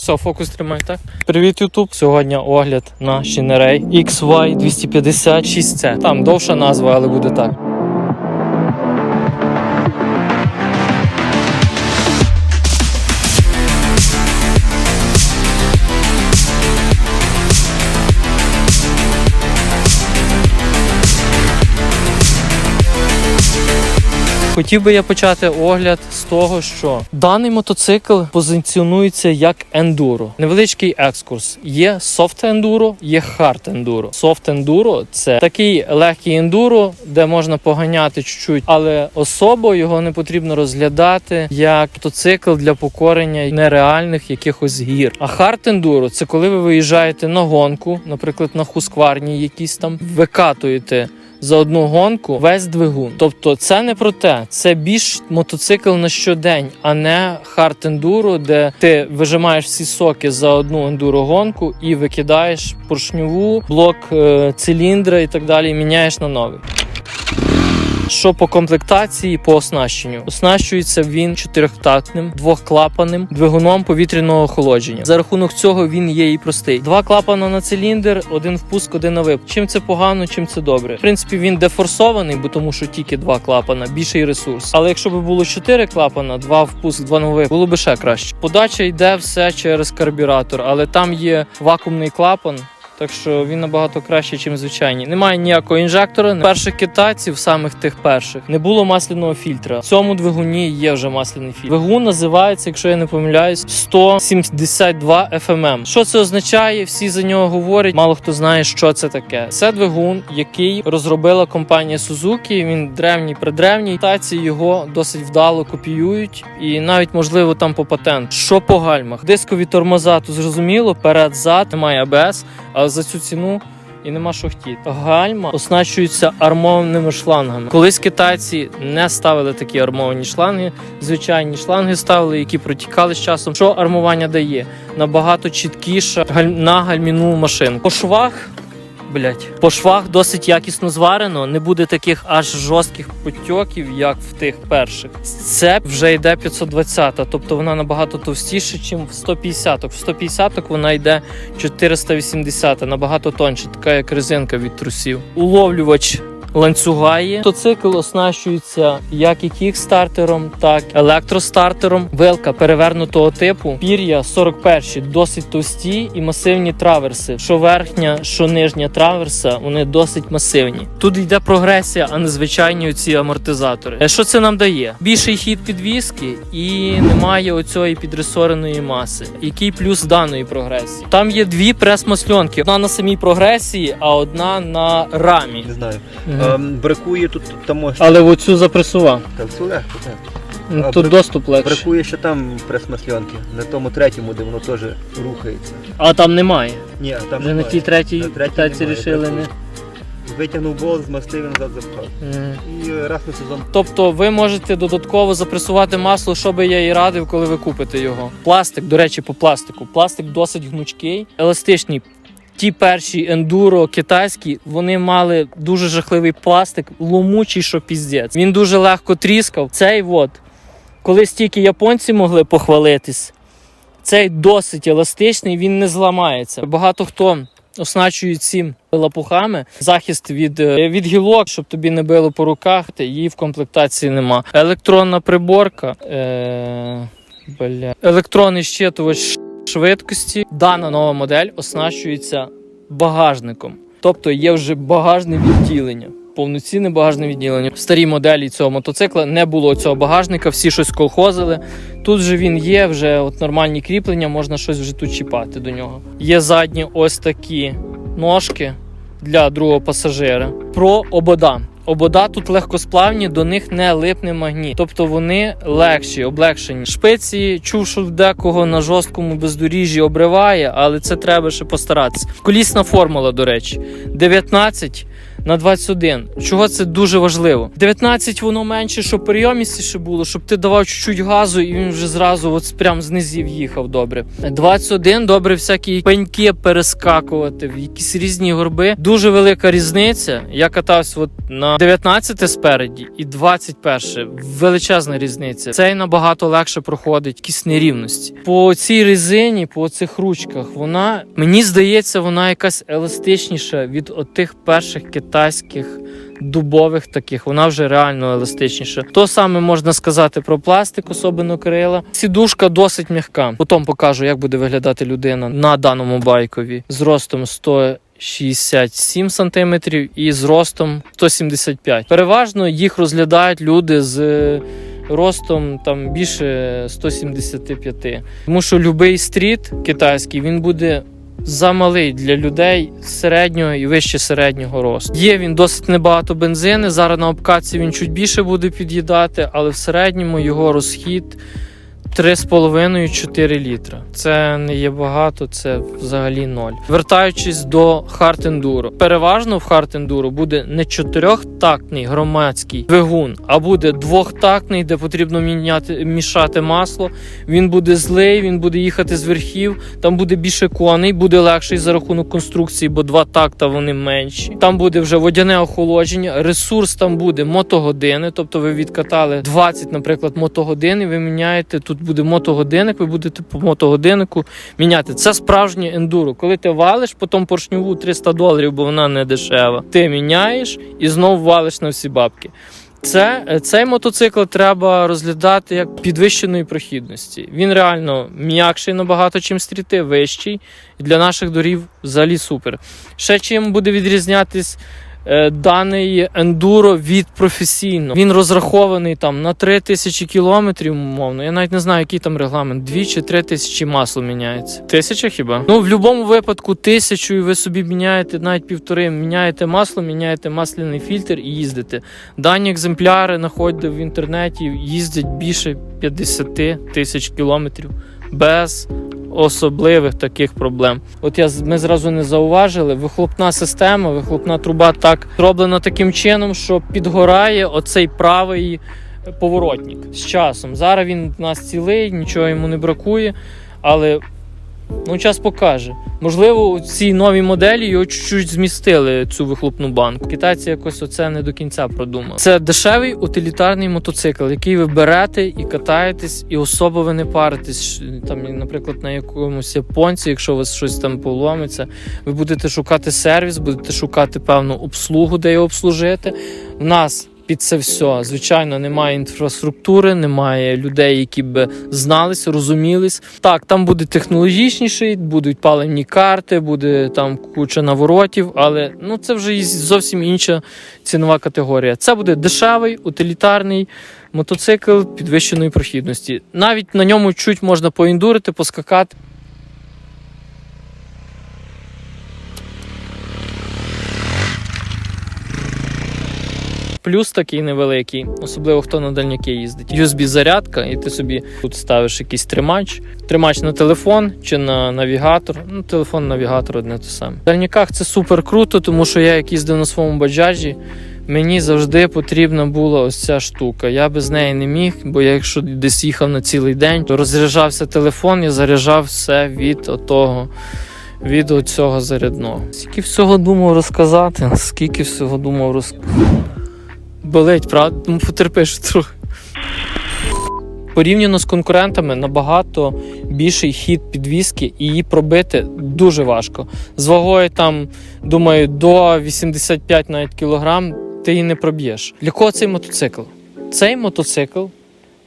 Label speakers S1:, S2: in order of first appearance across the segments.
S1: Все, фокус тримай, так? Привіт, Ютуб. Сьогодні огляд на Шинерей XY 256C. Там довша назва, але буде так. Хотів би я почати огляд з того, що даний мотоцикл позиціонується як ендуро. Невеличкий екскурс. Є софт ендуро, є хард ендуро. Софт ендуро це такий легкий ендуро, де можна поганяти чуть-чуть, але особо його не потрібно розглядати як мотоцикл для покорення нереальних якихось гір. А хард ендуро це коли ви виїжджаєте на гонку, наприклад, на хускварні якісь там викатуєте за одну гонку весь двигун. Тобто це не про те, це більш мотоцикл на щодень, а не хард ендуро, де ти вижимаєш всі соки за одну ендуро гонку і викидаєш поршньову, блок е, циліндра і так далі, і міняєш на новий. Що по комплектації, по оснащенню, оснащується він чотирьохтактним, двохклапанним двигуном повітряного охолодження. За рахунок цього він є і простий. Два клапана на циліндр, один впуск, один на випуск. Чим це погано, чим це добре. В принципі, він дефорсований, бо тому що тільки два клапана, більший ресурс. Але якщо б було чотири клапана, два впуск, два випуск, було б ще краще. Подача йде все через карбюратор, але там є вакуумний клапан. Так що він набагато краще, ніж звичайні. Немає ніякого інжектора. Перших китайців, самих тих перших, не було масляного фільтра. В цьому двигуні є вже масляний фільтр. Двигун називається, якщо я не помиляюсь, 172 FMM. Що це означає? Всі за нього говорять. Мало хто знає, що це таке. Це двигун, який розробила компанія Suzuki. Він древній придревній. Китайці його досить вдало копіюють, і навіть можливо там по патенту. Що по гальмах? Дискові тормоза, то зрозуміло, перед зад немає АБС, але за цю ціну. І нема що хотіти. Гальма оснащуються армованими шлангами. Колись китайці не ставили такі армовані шланги. Звичайні шланги ставили, які протікали з часом. Що армування дає? Набагато чіткіше на гальміну машину. По швах. Блять, по швах досить якісно зварено, не буде таких аж жорстких потьоків, як в тих перших. Це вже йде 520, тобто вона набагато товстіша, ніж в 150. В 150 вона йде 480, набагато тоньше, така як резинка від трусів. Уловлювач ланцюга є. Мотоцикл оснащується як і кікстартером, так і електростартером. Вилка перевернутого типу. Пір'я 41 досить товсті і масивні траверси. Що верхня, що нижня траверса, вони досить масивні. Тут йде прогресія, а не звичайні ці амортизатори. Е, Що це нам дає? Більший хід підвіски і немає оцієї підресореної маси. Який плюс даної прогресії? Там є дві прес-масльонки. Одна на самій прогресії, а одна на рамі.
S2: Не знаю. Ем, бракує тут там
S1: Але оцю запресував.
S2: так, все легко, так.
S1: Ну,
S2: А,
S1: Тут
S2: брак-
S1: доступ легше.
S2: Бракує ще там прес-масльонки, на тому третьому, де воно теж рухається.
S1: А там немає.
S2: Ні, а там
S1: Вже на
S2: немає.
S1: тій третій
S2: На третій
S1: китайці
S2: немає,
S1: рішили не.
S2: Витягнув болт, змастив і назад запхав.
S1: Мгм.
S2: І е, раз на сезон
S1: Тобто ви можете додатково запресувати масло, що би я і радив, коли ви купите його. Пластик, до речі, по пластику. Пластик досить гнучкий, еластичний. Ті перші ендуро китайські, вони мали дуже жахливий пластик, ломучий, що піздець. Він дуже легко тріскав. Цей от, коли стільки японці могли похвалитись, цей досить еластичний, він не зламається. Багато хто оснащує цим лапухами захист від, е, від гілок, щоб тобі не било по руках, її в комплектації нема. Електронна приборка. Е, бля. Електронний щитувач швидкості. Дана нова модель оснащується багажником. Тобто є вже багажне відділення. Повноцінне багажне відділення. В старій моделі цього мотоцикла не було цього багажника, всі щось колхозили. Тут же він є, вже от нормальні кріплення, можна щось вже тут чіпати до нього. Є задні ось такі ножки для другого пасажира. Про обода. Обода тут легкосплавні, до них не липне магніт. Тобто вони легші, облегшені. Шпиці, чув, що декого на жорсткому бездоріжжі обриває, але це треба ще постаратися. Колісна формула, до речі, 19 на 21. Чого це дуже важливо? 19 воно менше, щоб прийомістіше було, щоб ти давав чуть-чуть газу, і він вже зразу от прям з низів їхав добре. 21 добре всякі пеньки перескакувати в якісь різні горби. Дуже велика різниця. Я катався от на 19 спереді і 21. Величезна різниця. Цей набагато легше проходить якісь нерівності. По цій резині, по цих ручках, вона мені здається, вона якась еластичніша від отих перших китайських. Дубових таких, вона вже реально еластичніша. То саме можна сказати про пластик, особливо крила. Сідушка досить м'яка. Потім покажу, як буде виглядати людина на даному байкові з ростом 167 см і з ростом 175 Переважно їх розглядають люди з е, ростом там більше 175. Тому що будь-який стріт китайський він буде замалий для людей середнього і вище середнього росту. Є він досить небагато бензини. Зараз на обкатці він чуть більше буде під'їдати, але в середньому його розхід 3,5-4 літра. Це не є багато, це взагалі ноль. Вертаючись до Enduro. Переважно в Enduro буде не чотирьохтактний громадський двигун, а буде двохтактний, де потрібно міняти мішати масло. Він буде злий, він буде їхати з верхів. Там буде більше коней, буде легший за рахунок конструкції, бо два такта вони менші. Там буде вже водяне охолодження. Ресурс там буде мотогодини. Тобто ви відкатали 20, наприклад, мотогодин, і ви міняєте тут буде мотогодинник, ви будете по мотогодиннику міняти. Це справжнє ендуро. Коли ти валиш, потім поршньову 300 доларів, бо вона не дешева. Ти міняєш і знов валиш на всі бабки. Це, цей мотоцикл треба розглядати як підвищеної прохідності. Він реально м'якший набагато, чим стріти, вищий. І для наших дорів взагалі супер. Ще чим буде відрізнятись даний ендуро від професійного. Він розрахований там на 3000 кілометрів, умовно. Я навіть не знаю, який там регламент. 2 чи 3 тисячі масло міняється. Тисяча хіба? Ну, в будь-якому випадку тисячу, і ви собі міняєте навіть півтори, міняєте масло, міняєте масляний фільтр і їздите. Дані екземпляри знаходите в інтернеті, їздять більше 50 тисяч кілометрів без особливих таких проблем. От я ми зразу не зауважили, вихлопна система, вихлопна труба так зроблена таким чином, що підгорає оцей правий поворотник з часом. Зараз він у нас цілий, нічого йому не бракує, але ну, час покаже. Можливо, у цій новій моделі його чуть-чуть змістили цю вихлопну банку. Китайці якось оце не до кінця продумали. Це дешевий утилітарний мотоцикл, який ви берете і катаєтесь, і особо ви не паритесь. Там, наприклад, на якомусь японці, якщо у вас щось там поломиться, ви будете шукати сервіс, будете шукати певну обслугу, де його обслужити. У нас під це все, звичайно, немає інфраструктури, немає людей, які б зналися, розумілись. Так, там буде технологічніший, будуть паливні карти, буде там куча наворотів, але ну це вже зовсім інша цінова категорія. Це буде дешевий, утилітарний мотоцикл підвищеної прохідності. Навіть на ньому чуть можна поіндурити, поскакати. Плюс такий невеликий, особливо хто на дальняки їздить. USB-зарядка, і ти собі тут ставиш якийсь тримач. Тримач на телефон чи на навігатор. Ну, телефон, навігатор одне те саме. В дальняках це супер круто, тому що я як їздив на своєму баджажі, мені завжди потрібна була ось ця штука. Я без неї не міг, бо я якщо десь їхав на цілий день, то розряджався телефон, я заряджав все від отого. Від цього зарядного. Скільки всього думав розказати, скільки всього думав розказати. Болить, правда? Ну, потерпиш трохи. Порівняно з конкурентами набагато більший хід підвіски, і її пробити дуже важко. З вагою там, думаю, до 85 навіть кілограм ти її не проб'єш. Для кого цей мотоцикл? Цей мотоцикл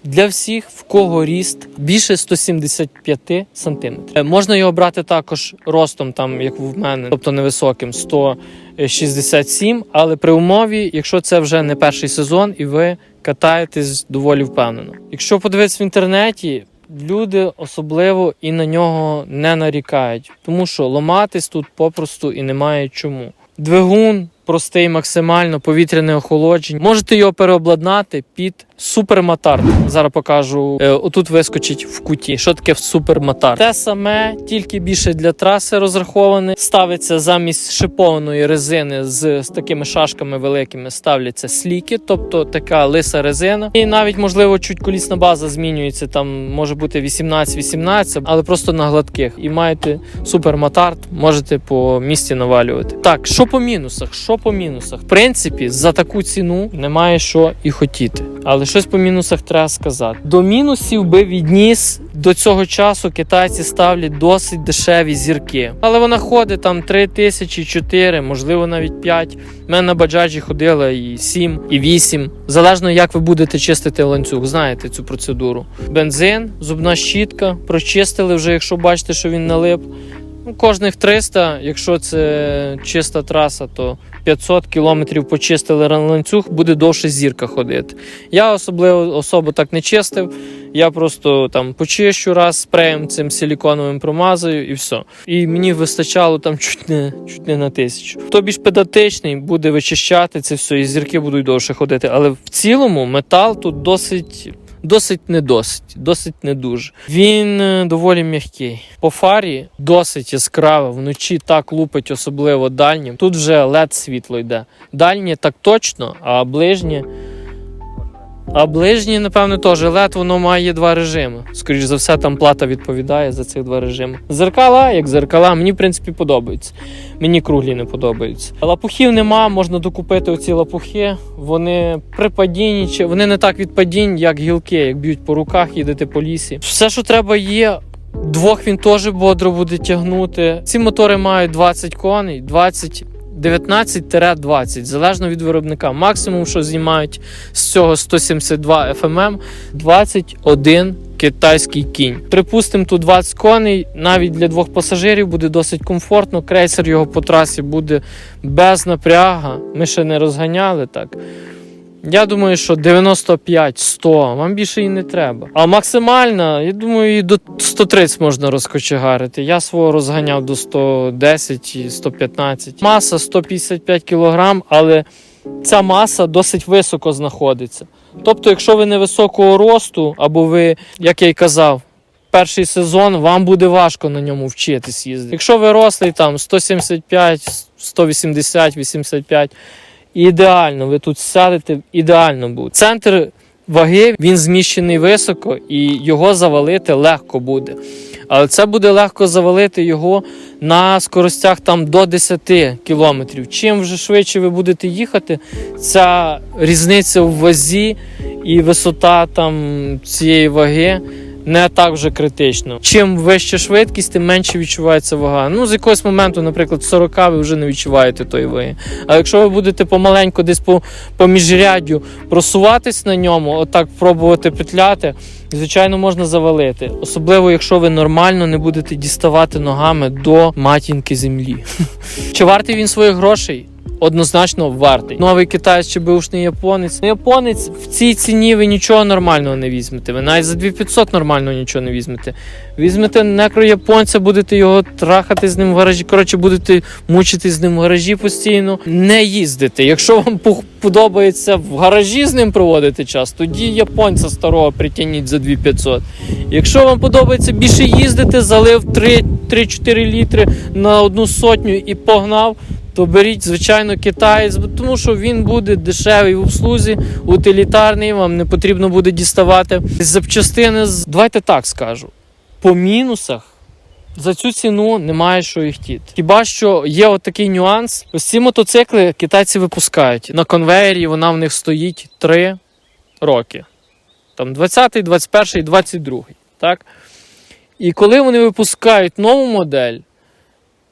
S1: для всіх, в кого ріст більше 175 сантиметрів. Можна його брати також ростом, там як в мене, тобто невисоким 167, але при умові, якщо це вже не перший сезон, і ви катаєтесь доволі впевнено. Якщо подивитися в інтернеті. Люди особливо і на нього не нарікають, тому що ломатись тут попросту і немає чому. Двигун простий, максимально повітряне охолодження. Можете його переобладнати під Суперматар. Зараз покажу. Е, отут вискочить в куті. Що таке суперматар? Те саме, тільки більше для траси розраховане. Ставиться замість шипованої резини з, з такими шашками великими. Ставляться сліки, тобто така лиса резина. І навіть можливо чуть колісна база змінюється. Там може бути 18-18, але просто на гладких. І маєте суперматарт, можете по місті навалювати. Так, що по мінусах? Що по мінусах? В принципі, за таку ціну немає що і хотіти. Але щось по мінусах треба сказати. До мінусів би відніс до цього часу китайці ставлять досить дешеві зірки. Але вона ходить там 3 тисячі, 4, можливо навіть 5. У мене на баджаджі ходила і 7, і 8. Залежно як ви будете чистити ланцюг, знаєте цю процедуру. Бензин, зубна щітка, прочистили вже, якщо бачите, що він налип. Ну, кожних 300, якщо це чиста траса, то 500 кілометрів почистили ланцюг, буде довше зірка ходити. Я особливо особо так не чистив. Я просто там почищу раз спреєм цим силіконовим промазую і все. І мені вистачало там чуть не, чуть не на тисячу. Хто більш педантичний, буде вичищати це все, і зірки будуть довше ходити. Але в цілому метал тут досить. Досить не досить, досить не дуже. Він е, доволі м'який. По фарі досить яскраво, вночі так лупить, особливо дальнім. Тут вже лед світло йде. Дальнє так точно, а ближнє. А ближнє, напевно, теж LED, воно має два режими. Скоріше за все, там плата відповідає за цих два режими. Зеркала, як зеркала, мені в принципі подобаються. Мені круглі не подобаються. Лапухів нема, можна докупити оці лапухи. Вони при падінні, чи- вони не так від падінь, як гілки, як б'ють по руках, їдете по лісі. Все, що треба, є. Двох він теж бодро буде тягнути. Ці мотори мають 20 коней, 20 19-20, залежно від виробника. Максимум, що знімають з цього 172 FMM, 21 китайський кінь. Припустимо, тут 20 коней, навіть для двох пасажирів буде досить комфортно. Крейсер його по трасі буде без напряга. Ми ще не розганяли так. Я думаю, що 95-100, вам більше і не треба. А максимальна, я думаю, і до 130 можна розкочегарити. Я свого розганяв до 110 і 115. Маса 155 кг, але ця маса досить високо знаходиться. Тобто, якщо ви невисокого росту, або ви, як я й казав, перший сезон, вам буде важко на ньому вчитись їздити. Якщо ви рослий там 175, 180, 85, ідеально, ви тут сядете, ідеально буде. Центр ваги він зміщений високо і його завалити легко буде. Але це буде легко завалити його на скоростях там до 10 кілометрів. Чим вже швидше ви будете їхати, ця різниця в вазі і висота там цієї ваги не так вже критично. Чим вища швидкість, тим менше відчувається вага. Ну, з якогось моменту, наприклад, 40 ви вже не відчуваєте тої ваги. А якщо ви будете помаленьку десь по, по міжряддю просуватись на ньому, отак пробувати петляти, звичайно, можна завалити. Особливо, якщо ви нормально не будете діставати ногами до матінки землі. Чи вартий він своїх грошей? Однозначно вартий. Новий китаєць чи беушний японець. Ну, Японець в цій ціні ви нічого нормального не візьмете. Ви навіть за 2500 нормально нічого не візьмете. Візьмете некрояпонця, будете його трахати з ним в гаражі. Коротше, будете мучитись з ним в гаражі постійно. Не їздите. Якщо вам подобається в гаражі з ним проводити час, тоді японця старого притягніть за 2500. Якщо вам подобається більше їздити, залив 3 3-4 літри на одну сотню і погнав то беріть, звичайно, китаєць, тому що він буде дешевий в обслузі, утилітарний, вам не потрібно буде діставати запчастини. Давайте так скажу. По мінусах за цю ціну немає що і хотіти. Хіба що є от нюанс. Ось ці мотоцикли китайці випускають. На конвеєрі вона в них стоїть 3 роки. Там 20-й, 21-й, 22-й. Так? І коли вони випускають нову модель,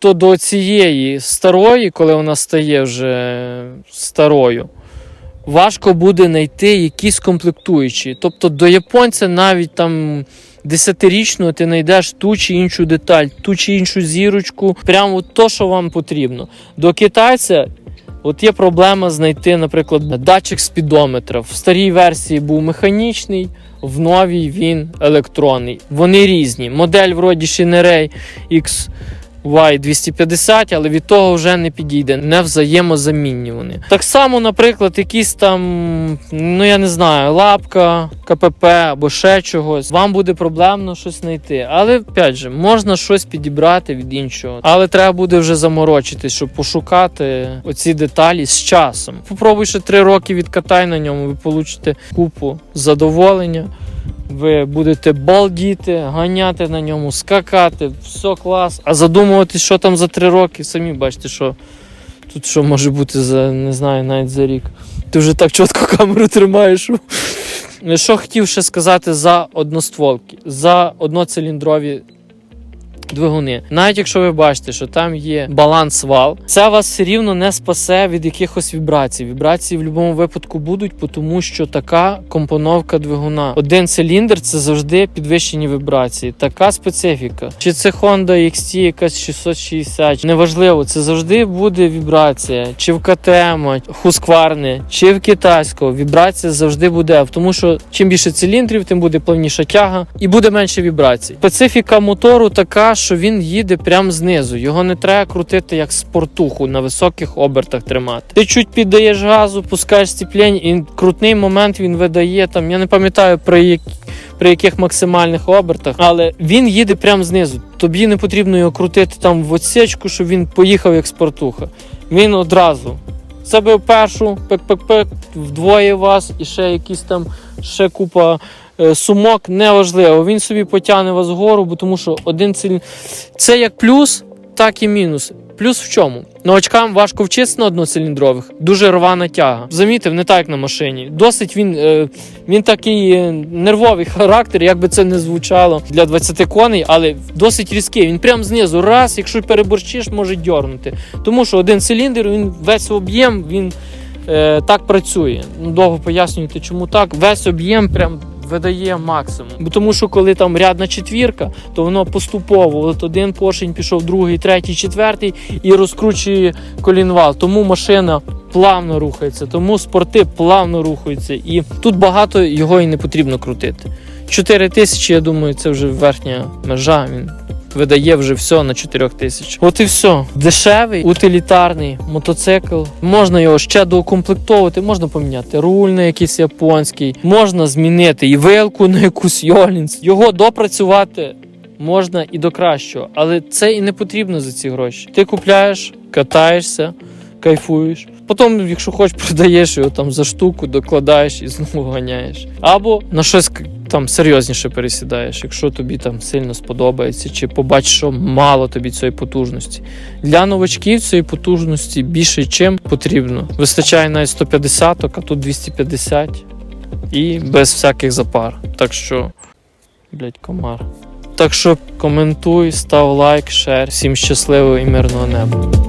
S1: то до цієї старої, коли вона стає вже старою, важко буде знайти якісь комплектуючі. Тобто до японця навіть там десятирічного ти знайдеш ту чи іншу деталь, ту чи іншу зірочку, прямо то, що вам потрібно. До китайця. От є проблема знайти, наприклад, датчик спідометра. В старій версії був механічний, в новій він електронний. Вони різні. Модель вроді Shinerei X Y250, але від того вже не підійде, не взаємозамінні вони. Так само, наприклад, якісь там, ну я не знаю, лапка, КПП або ще чогось. Вам буде проблемно щось знайти. Але опять же, можна щось підібрати від іншого. Але треба буде вже заморочитись, щоб пошукати оці деталі з часом. Попробуй ще три роки відкатай на ньому, ви получите купу задоволення. Ви будете балдіти, ганяти на ньому, скакати, все клас. А задумуватись, що там за три роки, самі бачите, що тут що може бути за не знаю, навіть за рік. Ти вже так чітко камеру тримаєш. Що хотів ще сказати за одностволки, за одноциліндрові двигуни. Навіть якщо ви бачите, що там є баланс вал, це вас все рівно не спасе від якихось вібрацій. Вібрації в будь-якому випадку будуть, тому що така компоновка двигуна. Один циліндр це завжди підвищені вібрації. Така специфіка. Чи це Honda XT якась 660, неважливо, це завжди буде вібрація. Чи в КТМ, Husqvarna, чи в китайського. Вібрація завжди буде. Тому що чим більше циліндрів, тим буде плавніша тяга і буде менше вібрацій. Специфіка мотору така, що він їде прямо знизу. Його не треба крутити як спортуху на високих обертах тримати. Ти чуть піддаєш газу, пускаєш стіплень, і крутний момент він видає там. Я не пам'ятаю при як... при яких максимальних обертах, але він їде прямо знизу. Тобі не потрібно його крутити там в отсечку, щоб він поїхав як спортуха. Він одразу. Себе першу, пик-пик-пик, вдвоє вас і ще якісь там ще купа сумок, неважливо. Він собі потягне вас вгору, бо тому що один ціль. Це як плюс, так і мінус. Плюс в чому? Новачкам важко вчитися на одноциліндрових, дуже рвана тяга. Замітив, не так як на машині. Досить він, е, він такий е, нервовий характер, як би це не звучало для 20 коней, але досить різкий. Він прям знизу, раз, якщо переборщиш, може дьорнути. Тому що один циліндр, він весь об'єм, він е, так працює. Ну, довго пояснюєте, чому так. Весь об'єм прям видає максимум. Бо тому що коли там рядна четвірка, то воно поступово. От один поршень пішов, другий, третій, четвертий і розкручує колінвал. Тому машина плавно рухається, тому спорти плавно рухаються. І тут багато його і не потрібно крутити. 4 тисячі, я думаю, це вже верхня межа. Він видає вже все на 4 тисяч. От і все. Дешевий, утилітарний мотоцикл. Можна його ще доукомплектовувати, можна поміняти руль на якийсь японський, можна змінити і вилку на якусь Йолінс. Його допрацювати можна і до кращого, але це і не потрібно за ці гроші. Ти купляєш, катаєшся, кайфуєш. Потім, якщо хочеш, продаєш його там за штуку, докладаєш і знову ганяєш. Або на щось там серйозніше пересідаєш, якщо тобі там сильно сподобається, чи побачиш, що мало тобі цієї потужності. Для новачків цієї потужності більше чим потрібно. Вистачає навіть 150, а тут 250 і без всяких запар. Так що, блять, комар. Так що коментуй, став лайк, шер. Всім щасливого і мирного неба.